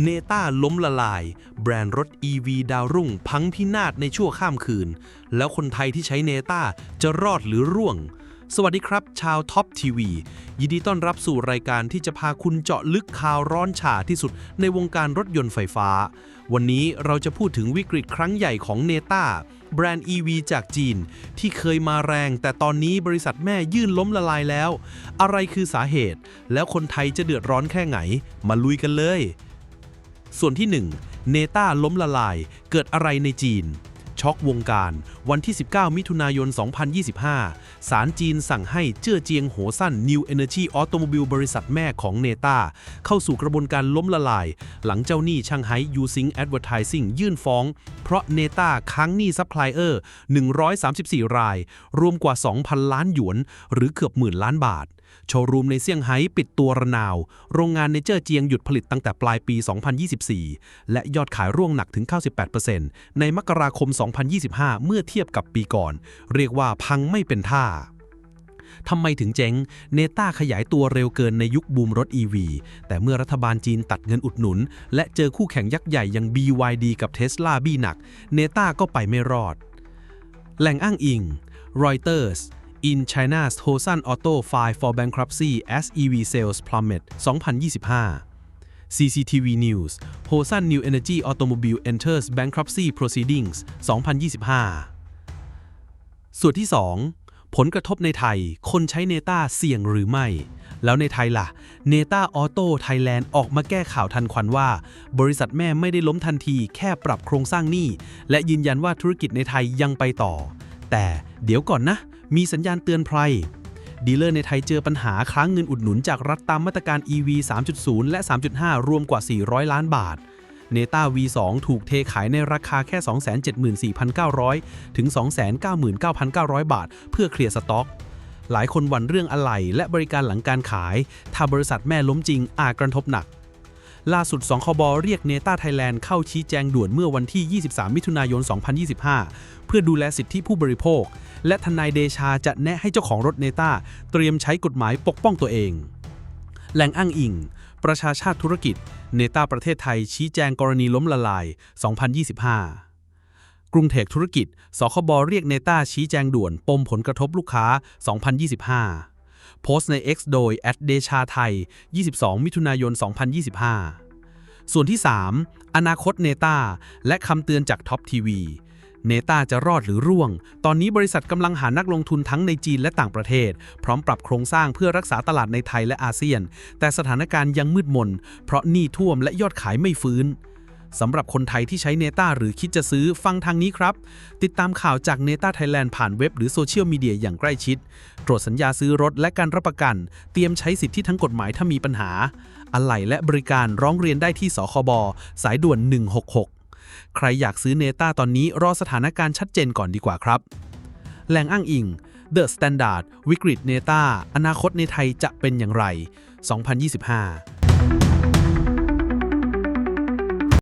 เนต้าล้มละลาย แบรนด์รถ EV ดาวรุ่ง พังพินาศในชั่วข้ามคืน แล้วคนไทยที่ใช้เนต้าจะรอดหรือร่วง สวัสดีครับ ชาวท็อปทีวียินดีต้อนรับสู่รายการที่จะพาคุณเจาะลึกข่าวร้อนฉาที่สุดในวงการรถยนต์ไฟฟ้า วันนี้เราจะพูดถึงวิกฤตครั้งใหญ่ของเนต้าแบรนด์ EV จากจีน ที่เคยมาแรง แต่ตอนนี้บริษัทแม่ยื่นล้มละลายแล้ว อะไรคือสาเหตุ แล้วคนไทยจะเดือดร้อนแค่ไหน มาลุยกันเลย ส่วนที่ 1 เนต้าล้มละลายเกิดอะไรในจีน ช็อกวงการวันที่ 19 มิถุนายน 2025 ศาลจีนสั่งให้เจื้อเจียงโหสั้น New Energy Automobile บริษัทแม่ของเนต้าเข้าสู่กระบวนการล้มละลาย หลังเจ้าหนี้ช่างไห้ Using Advertising ยื่นฟ้อง เพราะเนต้าค้างหนี้ซัพพลายเออร์ 134 ราย รวมกว่า 2,000 ล้านหยวน หรือเกือบหมื่นล้านบาท โชว์รูมในเซี่ยงไฮ้ปิดตัวระนาว โรงงานในเจ้อเจียงหยุดผลิตตั้งแต่ปลายปี 2024 และยอดขายร่วงหนักถึง 98%ในมกราคม 2025 เมื่อเทียบกับปีก่อน เรียกว่าพังไม่เป็นท่าทำไมถึงเจ๊ง เนต้าขยายตัวเร็วเกินในยุคบูมรถ EV แต่เมื่อรัฐบาลจีนตัดเงินอุดหนุน และเจอคู่แข่งยักษ์ใหญ่อย่าง BYD กับ Tesla บี้หนัก เนต้าก็ไปไม่รอด แหล่งอ้างอิง Reuters In China's Hosan Auto file for bankruptcy as EV sales plummet 2025 CCTV News Hosan New Energy Automobile enters bankruptcy proceedings 2025 ส่วนที่ 2 ผลกระทบในไทย คนใช้เนต้าเสี่ยงหรือไม่ แล้วในไทยล่ะ เนต้าออโต้ไทยแลนด์ออกมาแก้ข่าวทันควันว่า บริษัทแม่ไม่ได้ล้มทันทีแค่ปรับโครงสร้างหนี้ และยืนยันว่าธุรกิจในไทยยังไปต่อ แต่เดี๋ยวก่อนนะ มีสัญญาณเตือนภัย ดีลเลอร์ในไทยเจอปัญหาค้างเงินอุดหนุนจากรัฐตามมาตรการ EV 3.0 และ 3.5 รวมกว่า 400 ล้านบาทเนต้า V2 ถูกเทขายในราคาแค่ 274,900 ถึง 299,900 บาท เพื่อเคลียร์สต็อก หลายคนหวั่นเรื่องอะไหล่และบริการหลังการขาย ถ้าบริษัทแม่ล้มจริงอาจกระทบหนัก ล่าสุดสคบเรียกเนต้าไทยแลนด์เข้าชี้แจงด่วนเมื่อวันที่ 23 มิถุนายน 2025 เพื่อดูแลสิทธิผู้บริโภค และทนายเดชาจะแนะให้เจ้าของรถเนต้าเตรียมใช้กฎหมายปกป้องตัวเอง แหล่งอ้างอิง ประชาชาติธุรกิจ เนต้าประเทศไทยชี้แจงกรณีล้มละลาย 2025กรุงเทคธุรกิจ สคบเรียกเนต้าชี้แจงด่วน ปมผลกระทบลูกค้า 2025 โพสต์ใน X โดยแอดเดชาไทย 22 มิถุนายน 2025 ส่วนที่ 3 อนาคตเนต้าและคำเตือนจากท็อปทีวีเนต้าจะรอดหรือร่วง ตอนนี้บริษัทกำลังหานักลงทุนทั้งในจีนและต่างประเทศ พร้อมปรับโครงสร้างเพื่อรักษาตลาดในไทยและอาเซียน แต่สถานการณ์ยังมืดมน เพราะหนี้ท่วมและยอดขายไม่ฟื้น สำหรับคนไทยที่ใช้เนต้าหรือคิดจะซื้อฟังทางนี้ครับ ติดตามข่าวจากเนต้าไทยแลนด์ผ่านเว็บหรือโซเชียลมีเดียอย่างใกล้ชิด ตรวจสัญญาซื้อรถและการรับประกัน เตรียมใช้สิทธิทั้งกฎหมายถ้ามีปัญหา อะไหล่และบริการร้องเรียนได้ที่สคบสายด่วน 166 ใครอยากซื้อเนต้าตอนนี้รอสถานการณ์ชัดเจนก่อนดีกว่าครับ แหล่งอ้างอิง The Standard วิกฤตเนต้าอนาคตในไทยจะเป็นอย่างไร 2025